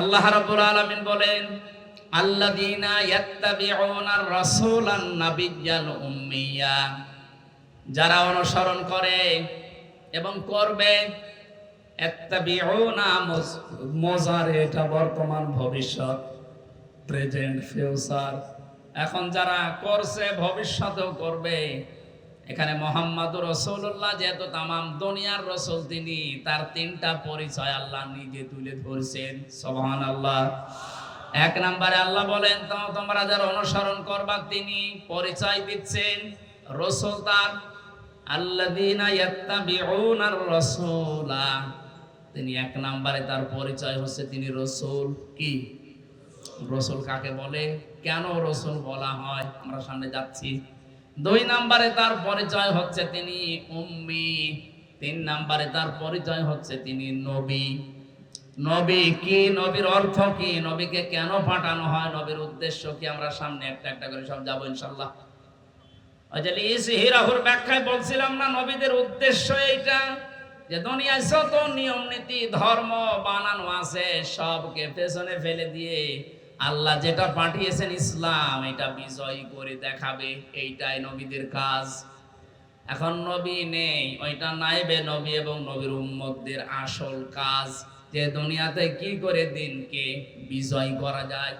আল্লাহ রাব্বুল আলামিন বলেন, আল্লাযীনা ইয়াত্তাবিউনার রাসূলান নাবিয়্যাল উম্মিয়া। যারা অনুসরণ করে এবং করবে, ইয়াত্তাবিউনা মোজারে এটা বর্তমান ভবিষ্যৎ, প্রেজেন্ট ফিউচার। এখন যারা করছে, ভবিষ্যতেও করবে। এখানে মোহাম্মদ রসুল্লাহ যেহেতু তামাম দুনিয়ার রসুল, তিনি তার তিনটা পরিচয় আল্লাহ নিজে তুলে ধরছেন। সোহান আল্লাহ এক নম্বরে আল্লাহ বলেন তো তোমরা যারা অনুসরণ করবা, তিনি পরিচয় দিচ্ছেন রসুল তার। তিনি এক নম্বরে তার পরিচয় হচ্ছে তিনি রসুল কি? রসুল কাকে বলে? কেন রসুল বলা হয়? আমরা সামনে যাচ্ছি। দুই নম্বরে তার পরিচয় হচ্ছে তিনি উম্মি, তিন নম্বরে তার পরিচয় হচ্ছে তিনি নবী। নবী কি? নবীর অর্থ কি? নবীকে কেন পাঠানো হয়? নবীর উদ্দেশ্য কি? আমরা সামনে একটা একটা করে সব যাব ইনশাল্লাহ ওই হিরাহুর ব্যাখ্যায় বলছিলাম না, নবীদের উদ্দেশ্য এইটা যে দুনিয়ায় যত নিয়ম নীতি, ধর্ম, বানানো আছে, সবকে পেছনে ফেলে দিয়ে আল্লাহ যেটা পাঠিয়েছেন ইসলাম, এটা বিজয় করে দেখাবে, এইটাই নবীদের কাজ। এখন নবী নেই, ওইটা নাইবে নবী এবং নবীর উম্মতদের আসল কাজ। যে দুনিয়াতে কি করে দিনকে বিজয় করা যায়?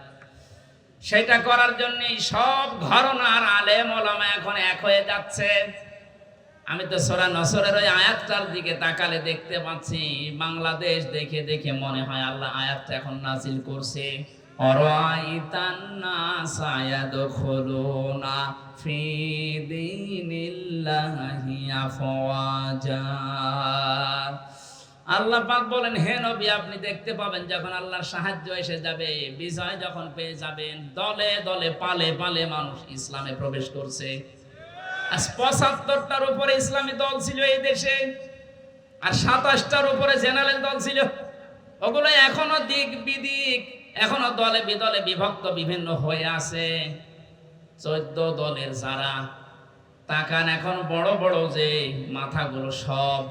সেটা করার জন্য সব ঘরনার আলেম ওলামা এখন এক হয়ে যাচ্ছে। আমি তো সোরা নসরের ওই আয়াতটার দিকে তাকালে দেখতে পাচ্ছি, বাংলাদেশ দেখে দেখে মনে হয় আল্লাহ আয়াতটা এখন নাজিল করছে। আফওয়াজা আল্লাহ বলেন, হে নবী, আপনি দেখতে পাবেন যখন আল্লাহর সাহায্য এসে যাবে, বিজয় যখন পেয়ে যাবেন, দলে দলে, পালে পালে মানুষ ইসলামে প্রবেশ করছে। পঁচাত্তরটার উপরে ইসলামী দল ছিল এই দেশে, আর সাতাশটার উপরে জেনারেল দল ছিল। ওগুলো এখনও দিক বিদিক এখনও দলে বিদলে বিভক্ত বিভিন্ন হয়ে আছে। চোদ্দ দলের যারা, তাকান এখন বড় বড় যে মাথাগুলো সব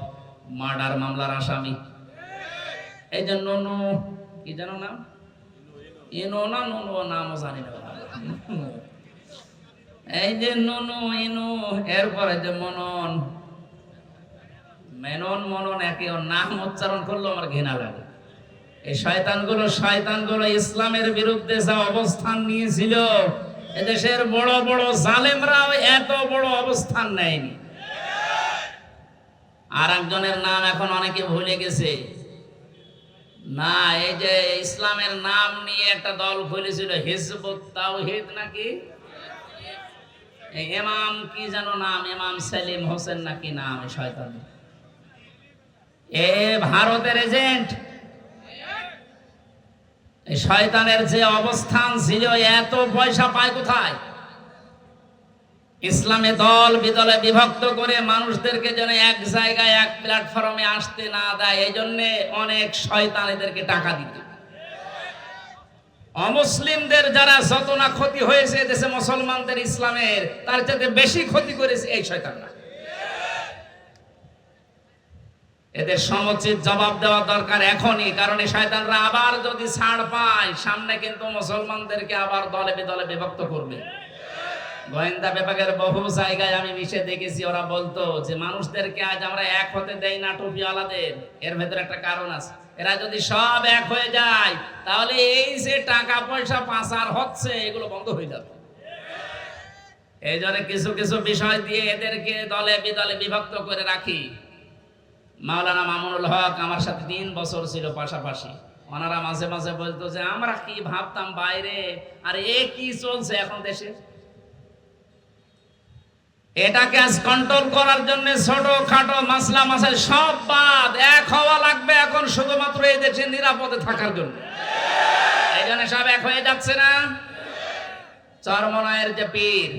মার্ডার মামলার আসামি। এই যে ননু, কি জানো নাম? ইনো না নুনু, নামও জানি না। এই যে নুনু, ইনু, এরপরে যে মনন। মেনন, মনন, একে নাম উচ্চারণ করল আমার ঘৃণা লাগে। এই শয়তানগুলো শয়তানগুলো ইসলামের বিরুদ্ধে যা অবস্থান নিয়েছিল, এদেশের বড় বড় জালেমরাও এত বড় অবস্থান নেয়নি। আর একজনের নাম এখন অনেকে ভুলে গেছে। না, এই যে ইসলামের নাম নিয়ে একটা দল খুলেছিল, হিজবুত তাওহীদ নাকি? এই ইমাম কি যেন নাম, ইমাম সেলিম হোসেন নাকি নাম, শয়তান। এ ভারতের এজেন্ট শয়তানের যে অবস্থান ছিল, এত পয়সা পায় কোথায়? ইসলামে দল বিদলে বিভক্ত করে মানুষদেরকে যেন এক জায়গায়, এক প্ল্যাটফর্মে আসতে না দেয়, এই জন্যে অনেক শয়তান এদেরকে টাকা দিত। অমুসলিমদের যারা যত না ক্ষতি হয়েছে দেশে মুসলমানদের ইসলামের, তার চাইতে বেশি ক্ষতি করেছে এই শয়তানরা। এদের সমুচিত জবাব দেওয়া দরকার এখনই, কারণ এই শয়তানরা আবার যদি ছাড় পায়, সামনে কিন্তু মুসলমানদেরকে আবার দলে বেদলে বিভক্ত করবে। গোয়েন্দা বিভাগের বহু জায়গায় আমি মিশে দেখেছি, ওরা বলতো যে মানুষদেরকে আজ আমরা এক হতে দেই না টুপিওয়ালাদের। এর ভেতরে একটা কারণ আছে। এরা যদি সব এক হয়ে যায়, তাহলে এই যে টাকা পয়সা পাচার হচ্ছে, এগুলো বন্ধ হয়ে যাবে। এই জন্য কিছু কিছু বিষয় দিয়ে এদেরকে দলে বিদলে বিভক্ত করে রাখি। মাওলানা মামুনুল হক আমার সাথে তিন বছর ছিল পাশাপাশি। ওনারা মাঝে মাঝে বলতো যে, আমরা কি ভাবতাম বাইরে? আর, এ কি চলছে এখন দেশে? এটাকে আজ কন্ট্রোল করার জন্য ছোট খাটো মাসলা মাসাল সব বাদ এক হওয়া লাগবে এখন শুধুমাত্র এই দেশে নিরাপদে থাকার জন্য। এই জন্য সব এক হয়ে যাচ্ছে না? চরমনায়ের যে পীর,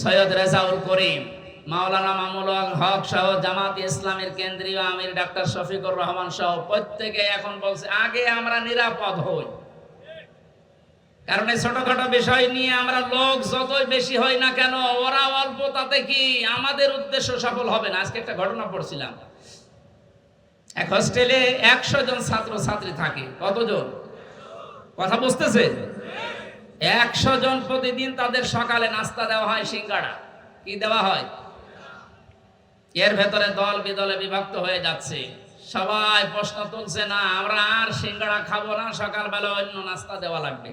সৈয়দ রেজাউল করিম মাওলানা মামুল হক সহ জামাত ইসলামের কেন্দ্রীয় আমির ডাক্তার শফিকুর রহমান সহ প্রত্যেকে এখন বলছে, আগে আমরা নিরাপদ হই। কারণ এই ছোটখাটো বিষয় নিয়ে আমরা লোক যতই বেশি হই না কেন, ওরা অল্প তাতে কি আমাদের উদ্দেশ্য সফল হবে না? আজকে একটা ঘটনা পড়ছিলাম। এক হোস্টেলে একশো জন ছাত্র ছাত্রী থাকে। কতজন? কথা বুঝতেছে? একশো জন প্রতিদিন তাদের সকালে নাস্তা দেওয়া হয় সিঙ্গাড়া। কি দেওয়া হয়? এর ভেতরে দল বিদলে বিভক্ত হয়ে যাচ্ছে। সবাই প্রশ্ন তুলছে, না, আমরা আর সিঙ্গাড়া খাব না, সকালবেলা অন্য নাস্তা দেওয়া লাগবে।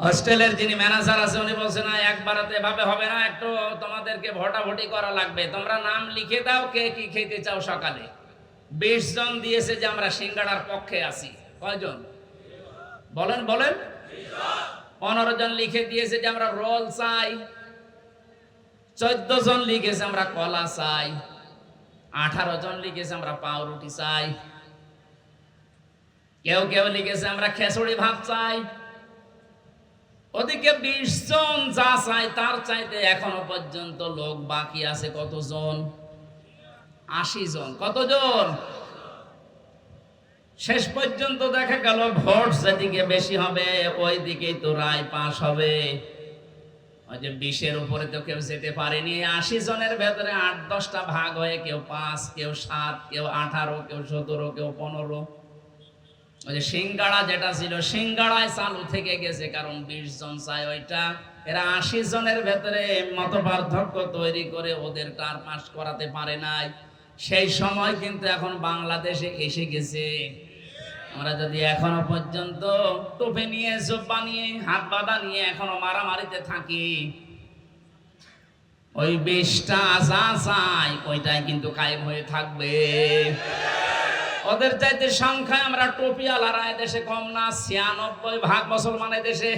হোস্টেলের যিনি ম্যানেজার আছে, উনি বলছে না একবারতে এভাবে হবে না, একটু তোমাদেরকে ভোটাভুটি করা লাগবে। তোমরা নাম লিখে দাও কে কি খেতে চাও সকালে। বিশ জন দিয়েছে যে আমরা সিঙ্গাড়ার পক্ষে আছি। কয়জন? বলেন বলেন। পনেরো জন লিখে দিয়েছে যে আমরা রোল চাই। চোদ্দ জন লিখেছে আমরা কলা চাই আঠারো জন লিখেছে আমরা পাউরুটি চাই, কেউ কেউ লিখেছে আমরা খেসুড়ি ভাত চাই, ওদিকে বিশ জন যা চাই তার চাইতে এখনও পর্যন্ত লোক বাকি আছে কতজন? আশি জন কতজন? শেষ পর্যন্ত দেখা গেল ভোট যেদিকে বেশি হবে ওই দিকেই তো রায় পাশ হবে। যে বিশের উপরে তো কেউ যেতে পারেনি। আশি জনের ভেতরে আট, দশটা ভাগ হয়ে কেউ পাঁচ, কেউ সাত, কেউ আঠারো, কেউ সতেরো, কেউ পনেরো। ওই যে সিঙ্গাড়া যেটা ছিল, সিঙ্গাড়ায় চালু থেকে গেছে, কারণ বিশ জন চায় ওইটা। এরা আশি জনের ভেতরে মত পার্থক্য তৈরি করে ওদের কার পাস করাতে পারে নাই। সেই সময় কিন্তু এখন বাংলাদেশে এসে গেছে। আমরা যদি এখনও পর্যন্ত টোপে নিয়ে, জোব্বা নিয়ে, হাত বাঁধা নিয়ে এখনও মারামারিতে থাকি, ওই বিষটা যা চাই, ওইটাই কিন্তু কায়েম হয়ে থাকবে। ওদের চাইতে সংখ্যায় আমরা টোপিয়ালারা দেশে কম না, ছিয়ানব্বই ভাগ মুসলমান দেশে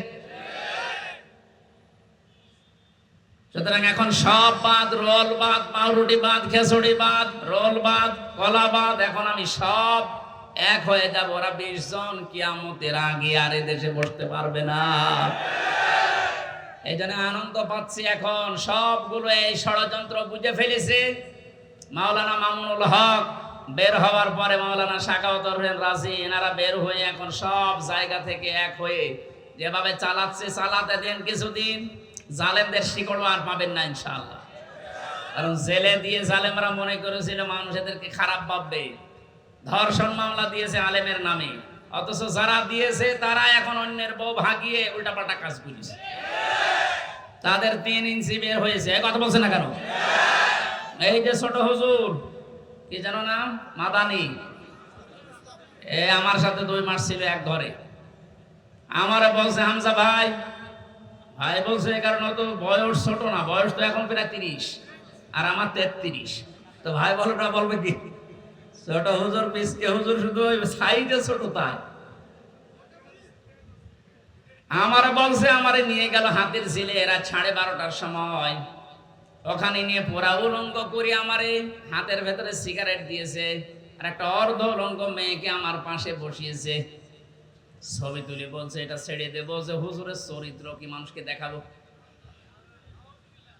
সুতরাং এখন সব বাদ, রোল বাদ, পাউরুটি বাদ, খেসুড়ি বাদ, রোল বাদ, কলা বাদ, এখন আমি সব এক হয়ে যাব ওরা বিশ জন, কিয়ামতের আগে আর দেশে বসতে পারবে না। এই জন্য আনন্দ পাচ্ছি এখন। সবগুলো এই ষড়যন্ত্র বুঝে ফেলেছে। মাওলানা মামুনুল হক বের হওয়ার পরে মাওলানা শাকাওত হোসেন রাজি, এনারা বের হয়ে এখন সব জায়গা থেকে এক হয়ে যেভাবে চালাচ্ছে, চালাতে দেন কিছুদিন, জালেমদের শিকড়ও আর পাবেন না ইনশাল্লাহ কারণ জেলে দিয়ে জালেমরা মনে করেছিল মানুষ এদেরকে খারাপ ভাববে। ধর্ষণ মামলা দিয়েছে আলেমের নামে। অথচ যারা দিয়েছে, তারা এখন অন্যের বউ ভাগিয়ে উল্টাপাল্টা কাজ করেছে। তাদের তিন ইঞ্চি বের হয়েছে। কথা বলছে না কেন? এই যে ছোট হুজুর, কি জানো নাম? মাদানি। এ আমার সাথে দুই মাস ছিল এক ঘরে। আমার বলছে, হামজা ভাই ভাই বলছে কারণ তো বয়স ছোট না, বয়স তো এখন প্রায় তিরিশ, আর আমার তেত্রিশ। তো ভাই বলটা বলবে কি? ছোট হুজুর পিসকে হুজুর শুধু সাইডে ছোট তাই। আমার বলছে, আমারে নিয়ে গেল হাতের ঝিলে, এরা সাড়ে বারোটার সময়। ওখানে নিয়ে পোড়া উলঙ্গ করে আমারে, হাতের ভেতরে সিগারেট দিয়েছে, আর একটা অর্ধ উলঙ্গ মেয়েকে আমার পাশে বসিয়েছে। ছবি তুলে বলছে, এটা ছেড়ে দেবো যে হুজুরের চরিত্র কি মানুষকে দেখাবো?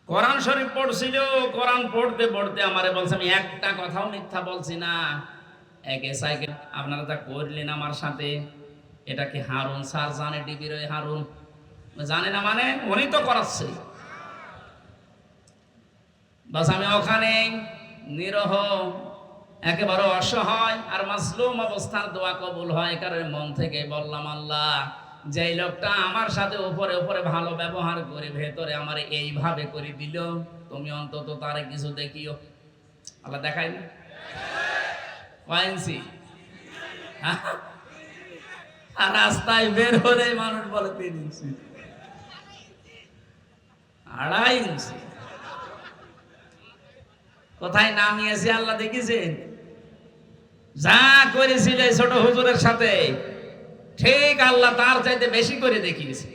কোরআন শরীফ পড়ছিল, কোরআন পড়তে পড়তে আমারে বলছে, আমি একটা কথাও মিথ্যা বলছি না। একে সাইকেল আপনারা তা করলেন আমার সাথে, এটা কি হারুন স্যার জানে টিভির ওই হারুন? জানে না মানে উনি তো করাচ্ছে। বাস আমি ওখানে নিরহ, একেবারে অসহায় আর মাসলুম অবস্থার দোয়া কবুল হয় কারণ মন থেকে বললাম, আল্লাহ যে লোকটা আমার সাথে উপরে উপরে ভালো ব্যবহার করে ভেতরে আমার এইভাবে করে দিল, তুমি অন্তত তারে কিছু দেখিও। আল্লাহ দেখাই না? ওয়াইনসি আর রাস্তায় বের হলে মানুষ বলে তিন ইঞ্চি। আড়াই ইঞ্চি। কোথায় নামিয়েছে আল্লাহ দেখেছেন যা করেছিল ছোট হুজুরের সাথে। ঠিক আল্লাহ তার চাইতে বেশি করে দেখিয়েছে।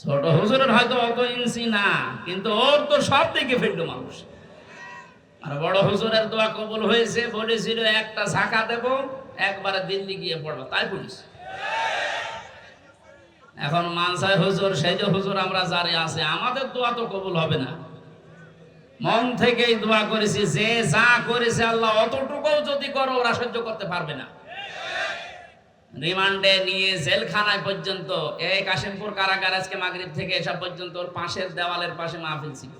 ছোট হুজুরের হয়তো অত ইঞ্চি না, কিন্তু ওর তো সব দিকে ফেলল মানুষ। আর বড় হুজুরের দোয়া কবুল হয়েছে, বলেছিল, একটা ঝাঁকা দেব, একবারে দিল্লি গিয়ে পড়ব। তাই পড়িস এখন মানসাই হুজুর, সেই যে হুজুর আমরা যারে আছে, আমাদের দোয়া তো কবুল হবে না। মন থেকেই দোয়া করেছি, যে যা করেছে আল্লাহ, অতটুকুও যদি করো, ওরা সহ্য করতে পারবে না। রিমান্ডে নিয়ে জেলখানায় পর্যন্ত, এই কাশিমপুর কারাগার আজকে মাগরিব থেকে এসব পর্যন্ত ওর পাশের দেওয়ালের পাশে মাহফিল ছিল।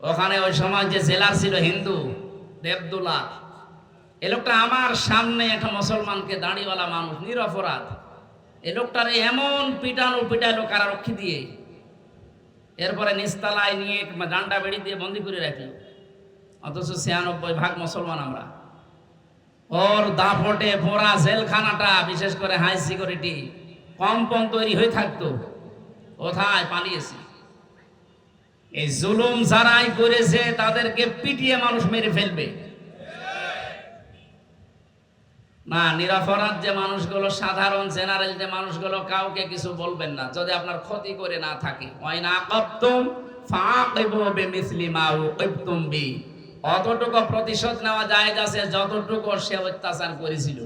ওখানে ওই সময় যে জেলার ছিল হিন্দু দেবদুল্লাহ এ লোকটা আমার সামনে একটা মুসলমানকে দাড়িওয়ালা মানুষ, নিরপরাধ। এ লোকটার এমন পিটানো পিটাইলো কারারক্ষী দিয়ে। এরপরে নিস্তালায় নিয়ে ডান্ডা বেড়ি দিয়ে বন্দি করে রাখল। অথচ ছিয়ানব্বই ভাগ মুসলমান আমরা। ওর দাপটে পোড়া জেলখানাটা, বিশেষ করে হাই সিকিউরিটি, কম্পন তৈরি হয়ে থাকতো। কোথায় পালিয়েছি? এই জুলুম যারাই করেছে, তাদেরকে পিটিয়ে মানুষ মেরে ফেলবে। না, নিরাপরাধ যে মানুষগুলো, সাধারণ জেনারেল যে মানুষগুলো, কাউকে কিছু বলবেন না। যদি আপনার ক্ষতি করে না থাকে। ওই না কপ্তুম ফাকিবু বিমিসলি মা উকিবতুম অতটুকু প্রতিশোধ নেওয়া যায় আছে, যতটুকু সে অত্যাচার করেছিল।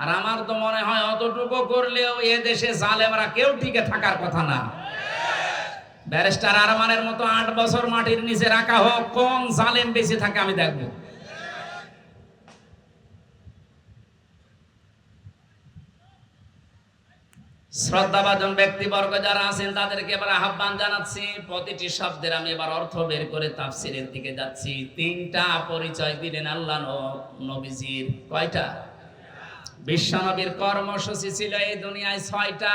আর আমার তো মনে হয় অতটুকু করলেও এ দেশে জালেমরা কেউ টিকে থাকার কথা না। ব্যারিস্টার আরমানের মতো আট বছর মাটির নিচে রাখা হোক, কোন জালেম বেশি থাকে আমি দেখব। শ্রদ্ধাভাজন ব্যক্তিবর্গ যারা আছেন, তাদেরকে এবার আহ্বান জানাচ্ছি। প্রতিটি শব্দের আমি এবার অর্থ বের করে তাফসিরের দিকে যাচ্ছি। তিনটা পরিচয় দিলেন আল্লাহ নবীজির। কয়টা? বিশ্বনবীর কর্মসূচি ছিল এই দুনিয়ায় ছয়টা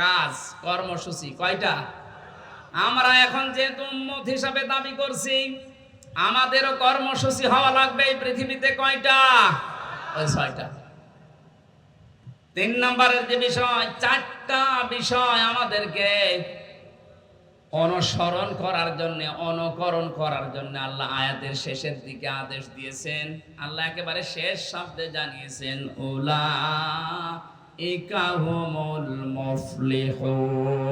কাজ, কর্মসূচি। কয়টা? আমরা এখন যেহেতু উম্মত হিসাবে দাবি করছি, আমাদেরও কর্মসূচি হওয়া লাগবে এই পৃথিবীতে কয়টা? ওই ছয়টা। তিন নম্বরের যে বিষয়, চারটা বিষয় আমাদেরকে অনুসরণ করার জন্য, অনুকরণ করার জন্য আল্লাহ আয়াতের শেষের দিকে আদেশ দিয়েছেন। আল্লাহ একেবারে শেষ শব্দে জানিয়েছেন মুফলিহুন।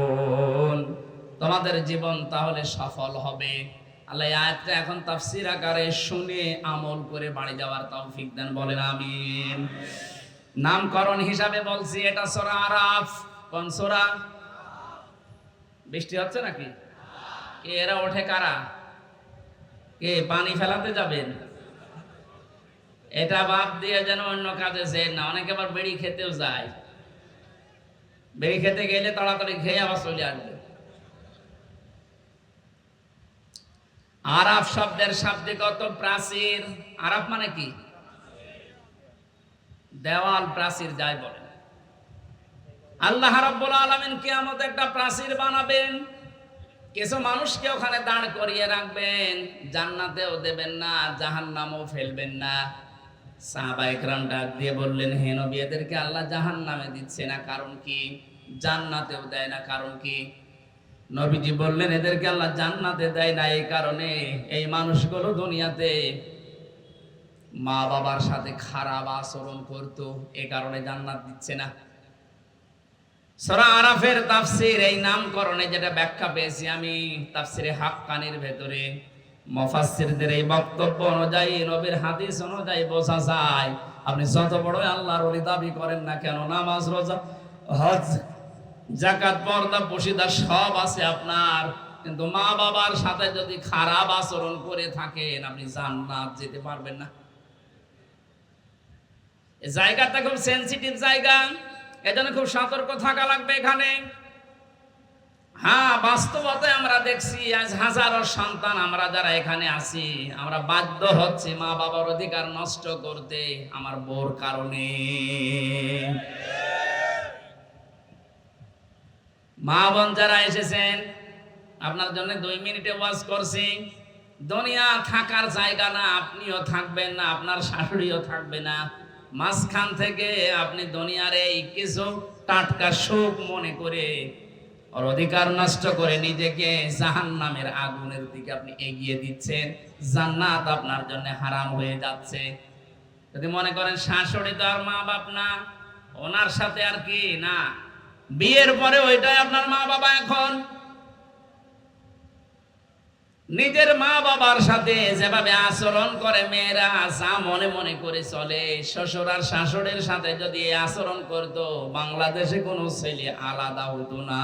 তোমাদের জীবন তাহলে সফল হবে। আল্লাহ আয়াতটা এখন তাফসির আকারে শুনে আমল করে বাড়ি যাওয়ার তৌফিক দেন, বলেন আমিন। নামকরণ হিসাবে বলছি, এটা সোরা আরাফ। কোন সোরা? বৃষ্টি হচ্ছে নাকি? কে এরা ওঠে কারা? কে পানি ফেলাতে যাবেন? এটা বাদ দিয়ে যেন অন্য কাজে যে না, অনেকে আবার বেড়ি খেতেও যায়। বেড়ি খেতে গেলে তাড়াতাড়ি খেয়ে আবার চলে আসবে। আরাফ শব্দের শাব্দিগত প্রাচীর। আরাফ মানে কি? দেওয়াল প্রাচীর যাই বলেন। আল্লাহ রাব্বুল আলামিন কিয়ামত একটা প্রাচীর বানাবেন। কিছু মানুষকে ওখানে দাঁড় করিয়ে রাখবেন, জান্নাতেও দেবেন না, জাহান্নামও ফেলবেন না। সাহাবা একরাম ডাক দিয়ে বললেন, হে নবী, এদেরকে আল্লাহ জাহান্নামে দিচ্ছে না, কারণ কি? জান্নাতেও দেয় না, কারণ কি? নবীজি বললেন, এদেরকে আল্লাহ জান্নাতে দেয় না, এই কারণে এই মানুষগুলো দুনিয়াতে মা বাবার সাথে খারাপ আচরণ করতো, এ কারণে জান্নাত দিচ্ছে না। সরা আরাফের তাফসির এই নামকরণে যেটা ব্যাখ্যা পেয়েছি আমি, তাফসিরে ভেতরে এই বক্তব্য অনুযায়ী, নবীর হাদিস অনুযায়ী বোঝা যায়, আপনি যত আল্লাহর দাবি করেন না কেন, নামাজ, রোজা, হজ জাকাত পর্দা সব আছে আপনার। কিন্তু মা বাবার সাথে যদি খারাপ আচরণ করে থাকেন, আপনি জান্নাত যেতে পারবেন না। জায়গাটা খুব সেন্সিটিভ জায়গা, এজন্য খুব সতর্ক থাকা লাগবে এখানে। হ্যাঁ বাস্তবতায় আমরা দেখছি আজ হাজারো সন্তান আমরা যারা এখানে আছি, আমরা বাধ্য হচ্ছি মা বাবার অধিকার নষ্ট করতে আমার বোর কারণে। মা বোন যারা এসেছেন, আপনার জন্য দুই মিনিটে ওয়াজ করছি। দুনিয়া থাকার জায়গা না, আপনিও থাকবেন না, আপনার শাশুড়িও থাকবে না। মাঝখান থেকে আপনি দুনিয়ার এই কিছু টাটকা সুখ মনে করে ওর অধিকার নষ্ট করে নিজেকে জাহান নামের আগুনের দিকে আপনি এগিয়ে দিচ্ছেন। জান্নাত আপনার জন্য হারাম হয়ে যাচ্ছে। যদি মনে করেন শাশুড়ি তো আর মা বাপ না, ওনার সাথে আর কি না? বিয়ের পরে ওইটাই আপনার মা বাবা এখন। নিজের মা বাবার সাথে যেভাবে আচরণ করে, মেয়েরা যা মনে মনে করে চলে। শ্বশুর আর শাশুড়ির সাথে যদি আচরণ করত, বাংলাদেশে কোনো ছেলে আলাদা হতো না।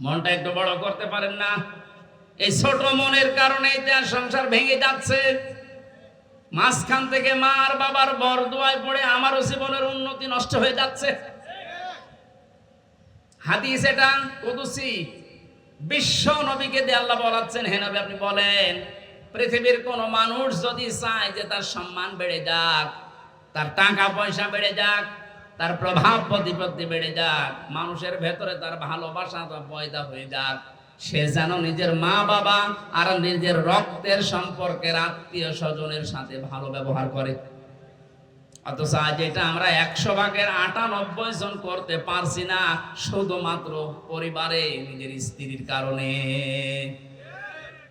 মনটা একটু বড় করতে পারেন না? এই ছোট মনের কারণে তার সংসার ভেঙে যাচ্ছে। মাঝখান থেকে মা আর বাবার বর দোয়ায় পড়ে আমারও জীবনের উন্নতি নষ্ট হয়ে যাচ্ছে। হাদিস এটা, কুদুসি। বিশ্ব নবীকে দিয়ে আল্লাহ বলাচ্ছেন, হে নবী, আপনি বলেন, পৃথিবীর কোন মানুষ যদি চায় যে তার সম্মান বেড়ে যাক, তার টাকা পয়সা বেড়ে যাক, তার প্রভাব প্রতিপত্তি বেড়ে যাক, মানুষের ভেতরে তার ভালোবাসা পয়দা হয়ে যাক, সে যেন নিজের মা বাবা আর নিজের রক্তের সম্পর্কের আত্মীয় স্বজনের সাথে ভালো ব্যবহার করে। অথচ আজ আমরা একশো ভাগের আটানব্বই জন করতে পারছি না, শুধুমাত্র পরিবারে নিজের স্ত্রীর কারণে।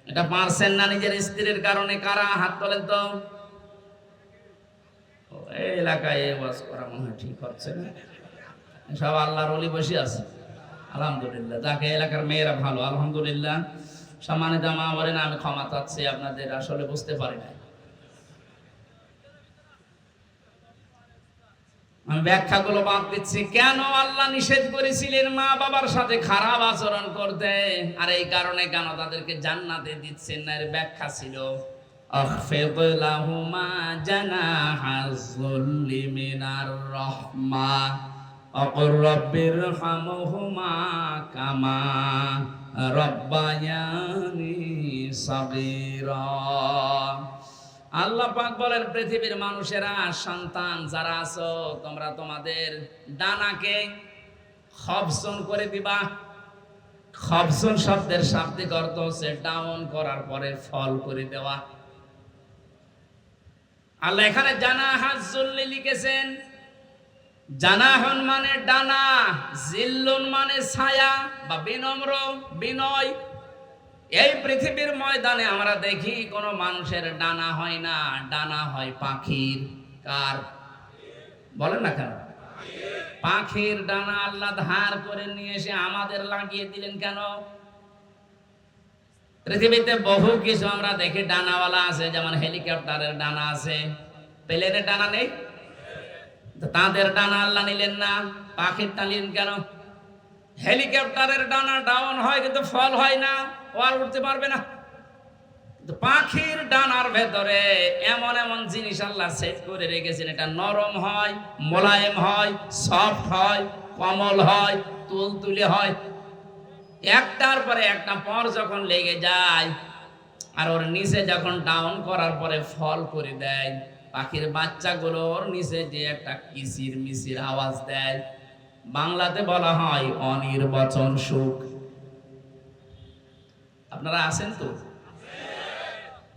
এটা পারছেন না নিজের স্ত্রীর কারণে, কারা? হাত তোলেন তো। এলাকায় ঠিক হচ্ছে না। সব আল্লাহর অলি বসে আছে। আলহামদুলিল্লাহ, যাকে এলাকার মেয়েরা ভালো, আলহামদুলিল্লাহ। আমি ক্ষমা চাচ্ছি, আপনাদের আসলে বুঝতে পারি না আমি ব্যাখ্যাগুলো বাদ দিচ্ছি। কেন আল্লাহ নিষেধ করেছিলেন মা বাবার সাথে খারাপ আচরণ করতে? আর এই কারণে কেন তাদেরকে জান্নাতে দিচ্ছেন না? এর ব্যাখ্যা ছিল কামা আল্লাহ পাক বলেন, পৃথিবীর মানুষেরা সন্তান যারা আছো, তোমরা তোমাদের ডানাকে খবসন করে দিবা। খবসন শব্দের শাব্দিক অর্থ হচ্ছে ডাউন করার পরে ফল করে দেওয়া। আল্লাহ এখানে জানা হাজুল্লি লিখেছেন, জানাহন মানে ডানা, জিল্লুন মানে ছায়া বা বিনম্র, বিনয় এই পৃথিবীর ময়দানে আমরা দেখি কোনো মানুষের ডানা হয় না, ডানা হয় পাখির। কার? বলেন না কেন? পাখির ডানা আল্লাহ ধার করে নিয়ে এসে আমাদের লাগিয়ে দিলেন কেন? পৃথিবীতে বহু কিছু আমরা দেখি, ডানাওয়ালা আছে, যেমন হেলিকপ্টারের ডানা আছে। প্লেনের ডানা নেই? তাদের ডানা আল্লাহ নিলেন না পাখির টানলেন কেন? হেলিকপ্টারের ডানা ডাউন হয়, কিন্তু ফল হয় না। আর উঠতে পারবে না। পাখির ডানার ভেতরে এমন এমন জিনিস আল্লাহ সেট করে রেখেছেন। এটা নরম হয়, মোলায়েম হয়, সফট হয়, কমল হয়, তুলতুলে হয়। একটার পরে একটা পর যখন লেগে যায়, আর ওর নিচে যখন ডাউন করার পরে ফল করে দেয়, পাখির বাচ্চাগুলো ওর নিচে যে একটা কিসির মিসির আওয়াজ দেয়। বাংলাতে বলা হয় অনির্বচন সুখ। আপনারা আছেন তো?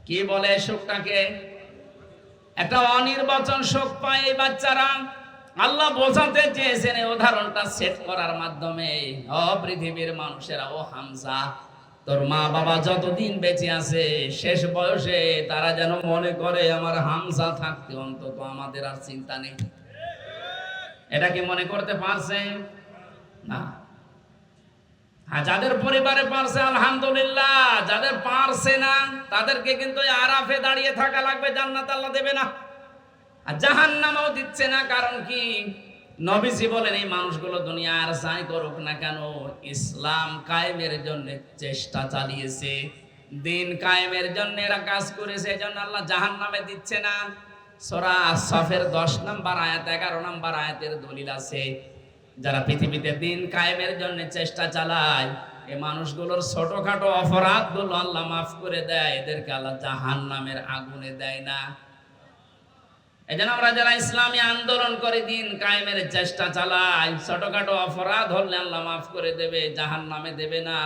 কি বলে সুখটাকে একটা অনির্বাচন সুখ পায় এই বাচ্চারা। আল্লাহ বোঝাতে চেয়েছেন এই উদাহরণটা সেট করার মাধ্যমে। ও পৃথিবীর মানুষেরা, ও হামজা, তোর মা বাবা যতদিন বেঁচে আছে, শেষ বয়সে তারা যেন মনে করে, আমার হামজা থাকতে অন্তত আমাদের আর চিন্তা নেই। এটা কি মনে করতে পারছে না। আর যাদের পরিবারে পারছে, আলহামদুলিল্লাহ, যাদের পারছে না, তাদেরকে কিন্তু আরাফে দাঁড়িয়ে থাকা লাগবে, জান্নাত আল্লাহ দেবে না। আর জাহান নামাও দিচ্ছে না, কারণ কি? নবীজি বলেন, এই মানুষগুলো দুনিয়া আর যাই করুক না কেন, ইসলাম কায়েমের জন্য চেষ্টা চালিয়েছে। দিন কায়েমের জন্য এরা কাজ করেছে, এজন্য আল্লাহ জাহান নামে দিচ্ছে না। সোরা সফের দশ নম্বর আয়াত, এগারো নম্বর আয়াতের দলিল আছে যারা পৃথিবীতে দিন কায়েমের জন্য চেষ্টা চালায় এই মানুষগুলোর ছোটখাটো অপরাধগুলো আল্লাহ মাফ করে দেয়। এদেরকে আল্লাহ জাহান নামের আগুনে দেয় না। এই জন্য আমরা যারা ইসলামী আন্দোলন করে দিন কায়েমের চেষ্টা চালাই ছোটখাটো অপরাধ হলে আল্লাহ মাফ করে দেবে জাহান নামে দেবে না।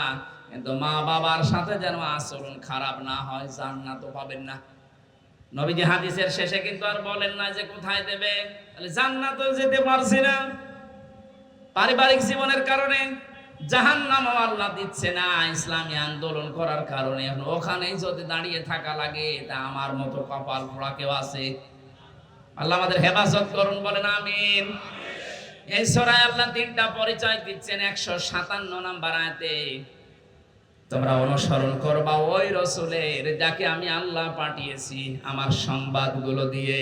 কিন্তু মা বাবার সাথে যেন আচরণ খারাপ না হয় জান্নাত পাবেন না। নবীজি হাদিসের শেষে কিন্তু আর বলেন না যে কোথায় দেবে? জান্নাতও যেতে পারছি না। পারিবারিক জীবনের কারণে জাহান নাম আল্লাহ দিচ্ছে না ইসলামী আন্দোলন করার কারণে। এখন ওখানেই যদি দাঁড়িয়ে থাকা লাগে, তা আমার মতো কপাল পোড়া কেউ আছে? আল্লাহ আমাদের হেফাজত করুন, বলেন আমিন। এই সরাই আল্লাহ তিনটা পরিচয় দিচ্ছেন, একশো সাতান্ন নাম্বার আয়াতে। তোমরা অনুসরণ করবা ওই রসুলের যাকে আমি আল্লাহ পাঠিয়েছি আমার সংবাদগুলো দিয়ে।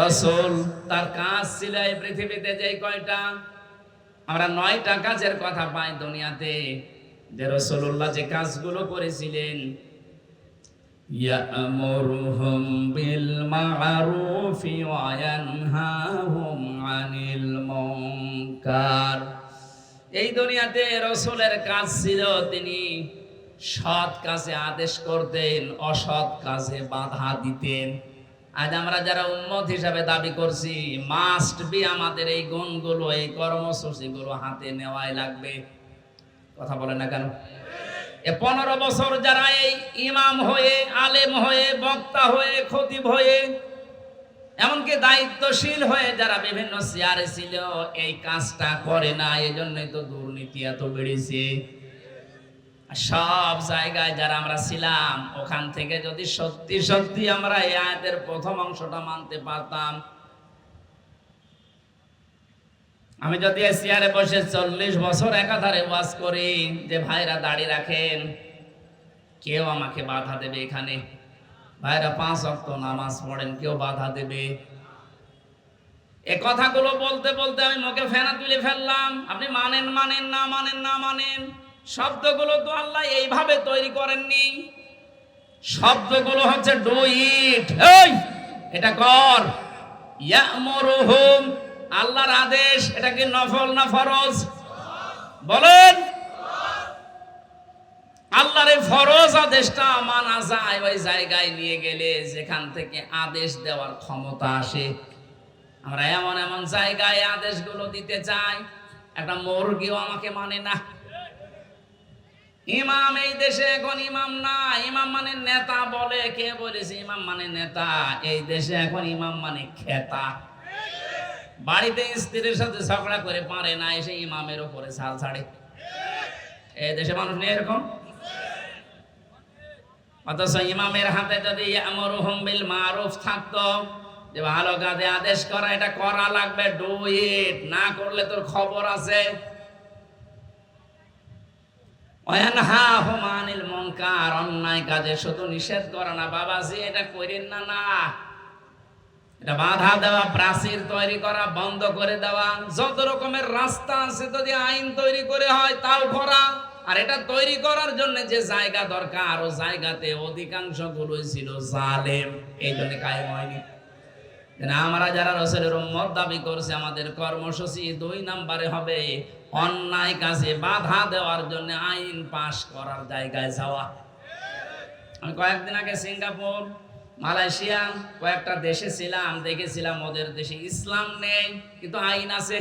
রসুল তার কাজ ছিল এই পৃথিবীতে যে কয়টা? আমরা নয়টা কাজের কথা পাই দুনিয়াতে যে রসুল্লাহ যে কাজগুলো করেছিলেন يأمرهم بالمعروف وينهاهم عن المنكر এই দুনিয়াতে রসুলের কাজ ছিল তিনি সৎ কাজে আদেশ করতেন অসৎ কাজে বাধা দিতেন আজ আমরা যারা উম্মত হিসাবে দাবি করছি মাস্ট বি আমাদের এই গুণগুলো, এই কর্মসূচিগুলো হাতে নেওয়াই লাগবে। কথা বলে না কেন? এ পনেরো বছর যারা এই ইমাম হয়ে, আলেম হয়ে, বক্তা হয়ে, খতিব হয়ে, এমনকি দায়িত্বশীল হয়ে যারা বিভিন্ন চেয়ারে ছিল, এই কাজটা করে না এই জন্যই তো দুর্নীতি এত বেড়েছে। সব জায়গায় যারা আমরা ছিলাম, ওখান থেকে যদি সত্যি সত্যি আমরা এই আয়াতের প্রথম অংশটা মানতে পারতাম। আমি যদি এই চেয়ারে বসে চল্লিশ বছর একাধারে ওয়াজ করি যে, ভাইরা দাড়ি রাখেন, কেউ আমাকে বাধা দেবে এখানে। ভাইরা পাঁচ অক্ত নামাজ পড়েন, কেউ বাধা দেবে। এ কথাগুলো বলতে বলতে আমি মুখে ফেনা তুলে ফেললাম। আপনি মানেন মানেন, না মানেন না মানেন। শব্দগুলো তো আল্লাহ এইভাবে তৈরি করেননি। শব্দগুলো হচ্ছে ডু ইট। এই, এটা কর। ইয়ামুরুহুম, আল্লাহর আদেশ, এটা কি নফল না ফরজ? বলেন। আল্লাহর এই ফরজ আদেশটা মানা যায় ওই জায়গায় নিয়ে গেলে যেখান থেকে আদেশ দেওয়ার ক্ষমতা আসে। আমরা এমন এমন জায়গায় আদেশগুলো দিতে চাই। একটা মুরগিও আমাকে মানে না। ইমাম এই দেশে এখন ইমাম না, ইমাম মানে নেতা বলে, কে বলেছে ইমাম মানে নেতা? এই দেশে এখন ইমাম মানে খেতা। বাড়িতে স্ত্রীর সাথে ঝগড়া করে পারে না, এসে ইমামের উপরে ছাল ছাড়ে। এই দেশে মানুষ নেই এরকম? অথচ ইমামের হাতে যদি আমরুহুম বিল মারুফ থাকতো, যে ভালো কাজে আদেশ করা, এটা করা লাগবে ডু ইট না করলে তোর খবর আছে। ওয়ানহা হুমানিল মুনকার, অন্যায় কাজে শুধু নিষেধ করা না এটা করেন না না। এটা বাধা দেওয়া, প্রাচীর তৈরি করা, বন্ধ করে দেওয়া, যত রকমের রাস্তা আছে যদি আইন তৈরি করে হয়, তাও করা আর এটা তৈরি করার জন্য যে জায়গা দরকার, ও জায়গাতে অধিকাংশ ছিল জালেম। এই জন্য কায়েম হয়নি। আমরা যারা রসুলের উম্মত দাবি করছে, আমাদের কর্মসূচি দুই নাম্বারে হবে। অন্যায় কাজে বাধা দেওয়ার জন্য আইন পাশ করার জায়গায় যাওয়া। আমি কয়েকদিন আগে সিঙ্গাপুর, মালয়েশিয়া কয়েকটা দেশে ছিলাম, দেখেছিলাম ওদের দেশে ইসলাম নেই, কিন্তু আইন আছে।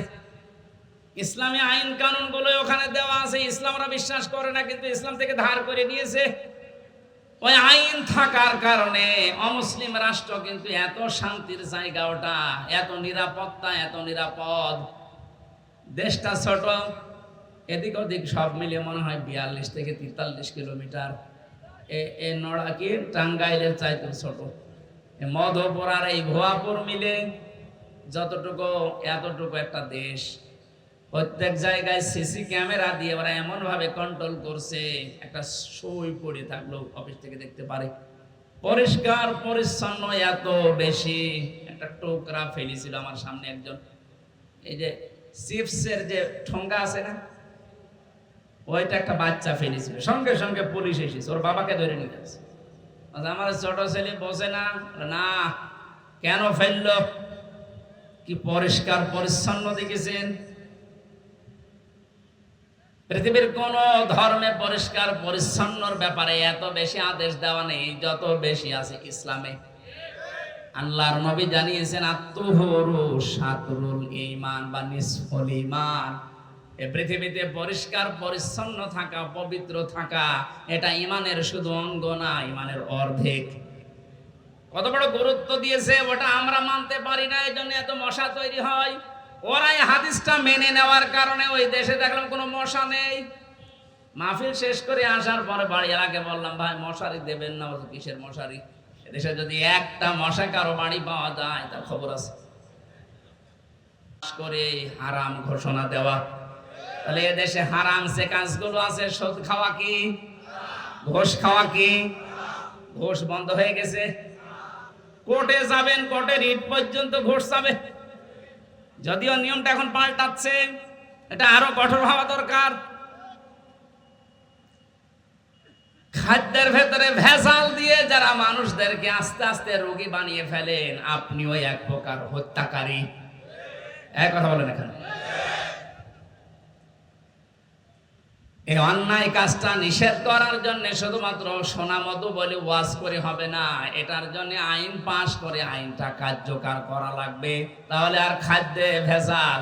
ইসলামী আইন কানুনগুলো ওখানে দেওয়া আছে ইসলামরা বিশ্বাস করে না, কিন্তু ইসলাম থেকে ধার করে নিয়েছে। ওই আইন থাকার কারণে অমুসলিম রাষ্ট্র কিন্তু এত শান্তির জায়গা ওটা, এত নিরাপত্তা, এত নিরাপদ। দেশটা ছোট, এদিক ওদিক সব মিলে মনে হয় বিয়াল্লিশ থেকে তেতাল্লিশ কিলোমিটার। এ- এ নড়া কি টাঙ্গাইলের চাইতে ছোট। মধুপুর আর এই ভুয়াপুর মিলে যতটুকু, এতটুকু একটা দেশ। প্রত্যেক জায়গায় সিসি ক্যামেরা দিয়ে ওরা এমনভাবে কন্ট্রোল করছে, একটা সই পড়ে থাকল অফিস থেকে দেখতে পারে। পরিষ্কার, পরিচ্ছন্ন এত বেশি, একটা টোকরা ফেলেছিল আমার সামনে একজন। এই যে চিপসের যে ঠোঙ্গা আছে না, ওইটা একটা বাচ্চা ফেলেছিল সঙ্গে সঙ্গে পুলিশ এসেছে, ওর বাবাকে ধরে নিয়ে গেছে। আমার ছোট ছেলে বসে না। না, কেন ফেলল? কি পরিষ্কার পরিচ্ছন্ন দেখেছেন? পৃথিবীর কোন ধর্মে পরিষ্কার পরিচ্ছন্নর ব্যাপারে এত বেশি আদেশ দেওয়া নেই, যত বেশি আছে ইসলামে। আল্লাহর নবী জানিয়েছেন, আত্মহরু সাতরুল ঈমান বা নিসফুল ঈমান। এ পৃথিবীতে পরিষ্কার, পরিচ্ছন্ন থাকা, পবিত্র থাকা, এটা ইমানের শুধু অঙ্গ না ইমানের অর্ধেক। কত বড় গুরুত্ব দিয়েছে, ওটা আমরা মানতে পারি না এই জন্য এত মশা তৈরি হয়। ওরা এই হাদিসটা মেনে নেওয়ার কারণে ওই দেশে দেখলাম কোনো মশা নেই। মাহফিল শেষ করে আসার পরে বাড়ি এলাকে বললাম, ভাই, মশারি দেবেন না কিসের মশারি? এদেশে যদি একটা মশা কারও বাড়ি পাওয়া যায়, তার খবর আছে। করে হারাম ঘোষণা দেওয়া। তাহলে এদেশে হারাম যে কাজগুলো আছে, সুদ খাওয়া কি? ঘোষ খাওয়া কি? ঘোষ বন্ধ হয়ে গেছে। কোর্টে যাবেন, কোর্টে রিট পর্যন্ত ঘোষ যাবে। যদিও নিয়মটা এখন পাল্টাচ্ছে, এটা আরও কঠোর হওয়া দরকার। খাদ্যের ভেতরে ভেজাল দিয়ে যারা মানুষদেরকে আস্তে আস্তে রোগী বানিয়ে ফেলেন, আপনিও এক প্রকার হত্যাকারী। এক কথা বলেন এখানে। এই অন্যায় কাজটা নিষেধ করার জন্য শুধুমাত্র সোনা মতো বলে ওয়াজ করে হবে না, এটার জন্য আইন পাশ করে আইনটা কার্যকর করা লাগবে। তাহলে আর খাদ্যে ভেজাল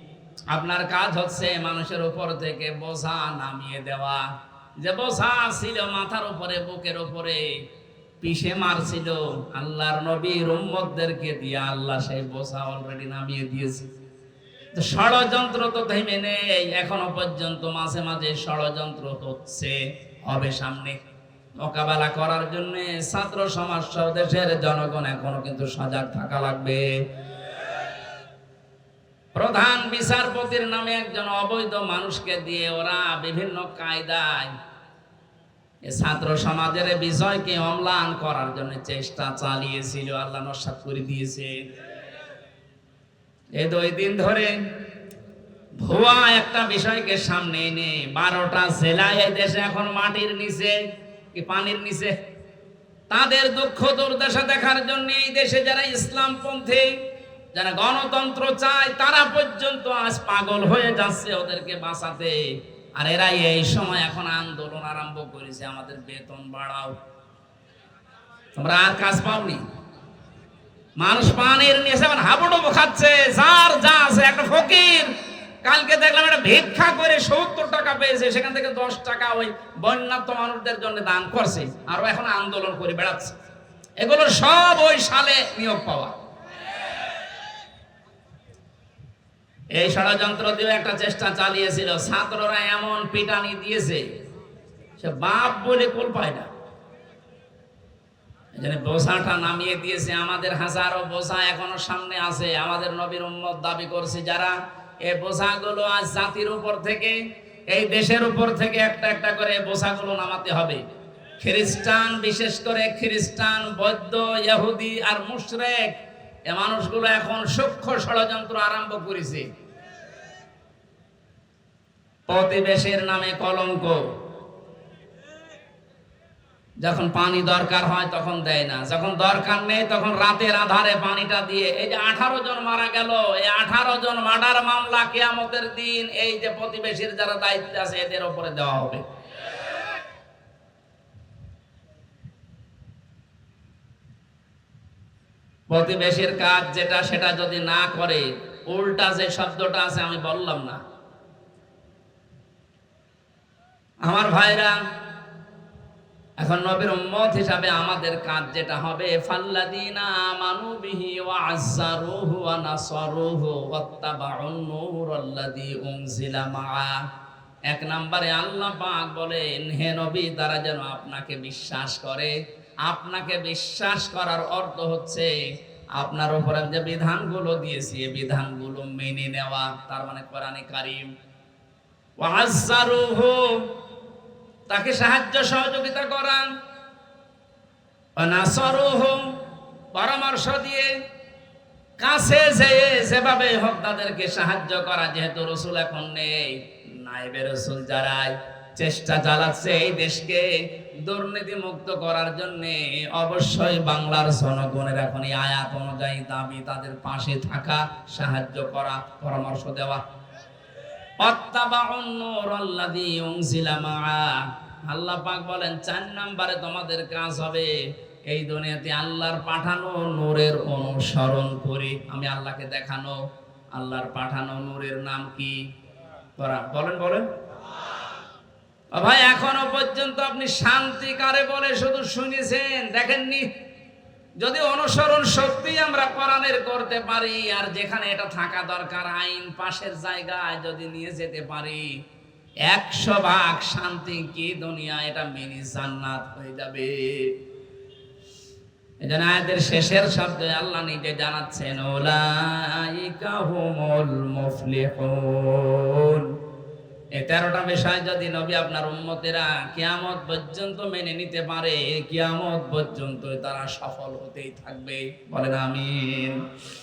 আপনার কাজ হচ্ছে মানুষের উপর থেকে বোঝা নামিয়ে দেওয়া। যে বোঝা ছিল মাথার উপরে, বুকের উপরে, পিষে মারছিল। আল্লাহর নবীর উম্মতদেরকে দিয়ে আল্লাহ সেই বোঝা অলরেডি নামিয়ে দিয়েছে। ষড়যন্ত্র তো থেমে নেই, এখনও পর্যন্ত মাঝে মাঝে ষড়যন্ত্র হচ্ছে, হবে সামনে। মোকাবেলা করার জন্য ছাত্র সমাজ দেশের জনগণ এখনও কিন্তু সজাগ থাকা লাগবে। প্রধান বিচারপতির নামে একজন অবৈধ মানুষকে দিয়ে ওরা বিভিন্ন কায়দায় ছাত্র সমাজের এই বিষয়কে অম্লান করার জন্য চেষ্টা চালিয়েছিল, আল্লাহ নস্বাত করে দিয়েছে। এই দুই দিন ধরে ভুয়া একটা বিষয়কে সামনে এনে বারোটা জেলায় দেশে এখন মাটির নিচে, কি পানির নিচে। তাদের দুঃখ দুর্দশা দেখার জন্য এই দেশে যারা ইসলাম পন্থী যারা গণতন্ত্র চায়, তারা পর্যন্ত আজ পাগল হয়ে যাচ্ছে ওদেরকে বাঁচাতে। আর এরা এই সময় এখন আন্দোলন আরম্ভ করেছে, আমাদের বেতন বাড়াও। তোমরা আর কাজ পাওনি? মানুষ পানির নিয়ে এখন হাবুডুবু খাচ্ছে, যার যা আছে, একটা ফকির। কালকে দেখলাম একটা ভিক্ষা করে সত্তর টাকা পেয়েছে, সেখান থেকে দশ টাকা ওই বন্যাত্ম মানুষদের জন্য দান করছে, আরও এখন আন্দোলন করে বেড়াচ্ছে। এগুলো সব ওই সালে নিয়োগ পাওয়া। এই ষড়যন্ত্র দিয়ে একটা চেষ্টা চালিয়েছিল। ছাত্ররা এমন পিটানি দিয়েছে, সে বাপ বলে কুল পায় না। নামিয়ে দিয়েছে। আমাদের হাজারো এখনও সামনে আছে। আমাদের নবীর উম্মত দাবি করছে যারা আজ জাতির উপর থেকে, এই দেশের উপর থেকে একটা একটা করে বোঝাগুলো নামাতে হবে। খ্রিস্টান, বিশেষ করে খ্রিস্টান, বৌদ্ধ, ইহুদি আর মুশরেক, এ মানুষগুলো এখন সূক্ষ্ম ষড়যন্ত্র আরম্ভ করেছে। প্রতিবেশের নামে কলঙ্ক। যখন পানি দরকার হয় তখন দেয় না। যখন দরকার নেই তখন রাতের আধারে পানিটা দিয়ে, এই যে আঠারো জন মারা গেল, এই আঠারো জন মার্ডার মামলা কেয়ামতের দিন এই যে প্রতিবেশীর যারা দায়িত্ব আছে, এদের উপরে দেওয়া হবে। প্রতিবেশীর কাজ যেটা, সেটা যদি না করে, উল্টা যে শব্দটা আছে আমি বললাম না। আমার ভাইরা, এখন নবীর উম্মত হিসাবে আমাদের কাজ যেটা হবে ফাল্লাদিনা আমানু বিহি ওয়া আযযারুহু ওয়া নাসারুহু ওয়াত্তাবাউন নূরাল্লাযী উনজিলা মাআ। এক নম্বরে আল্লাহ পাক বলেন, হে নবী, তারা যেন আপনাকে বিশ্বাস করে। আপনাকে বিশ্বাস করার অর্থ হচ্ছে, আপনার উপর যে বিধানগুলো দিয়েছি, এই বিধানগুলো মেনে নেওয়া, তার মানে কোরআনে কারিম। ওয়া আযযারুহু তাকে সাহায্য সহযোগিতা করান। পরামর্শ দিয়ে কাছে যেয়ে যেভাবে হোক তাদেরকে সাহায্য করা। যেহেতু রসুল এখন নেই নাইবে রসুল যারাই, চেষ্টা চালাচ্ছে এই দেশকে দুর্নীতি মুক্ত করার জন্য, অবশ্যই বাংলার জনগণের এখন এই আয়াত অনুযায়ী দাবি, তাদের পাশে থাকা, সাহায্য করা, পরামর্শ দেওয়া। আল্লাহ পাক বলেন, চার নাম্বারে তোমাদের কাজ হবে এই দুনিয়াতে আল্লাহর পাঠানো নূরের অনুসরণ করে। আমি আল্লাহকে দেখানো, আল্লাহর পাঠানো নূরের নাম কি? বলেন বলেন। ভাই, এখনও পর্যন্ত আপনি শান্তি কারে বলে শুধু শুনেছেন, দেখেননি? যদি অনুসরণ সত্যি আমরা কোরআনের করতে পারি, আর যেখানে এটা থাকা দরকার, আইন পাশের জায়গায় যদি নিয়ে যেতে পারি, একশো ভাগ শান্তি কি দুনিয়া? এটা মিনি জান্নাত হয়ে যাবে। এজন্য শেষের শব্দে আল্লাহ নিজে জানাচ্ছেন ওলাইকা হুমুল মুফলিহুন। তেরোটা বিষয় যদি নবী আপনার উম্মতেরা কিয়ামত পর্যন্ত মেনে নিতে পারে কিয়ামত পর্যন্ত তারা সফল হতেই থাকবে। বলেন আমিন।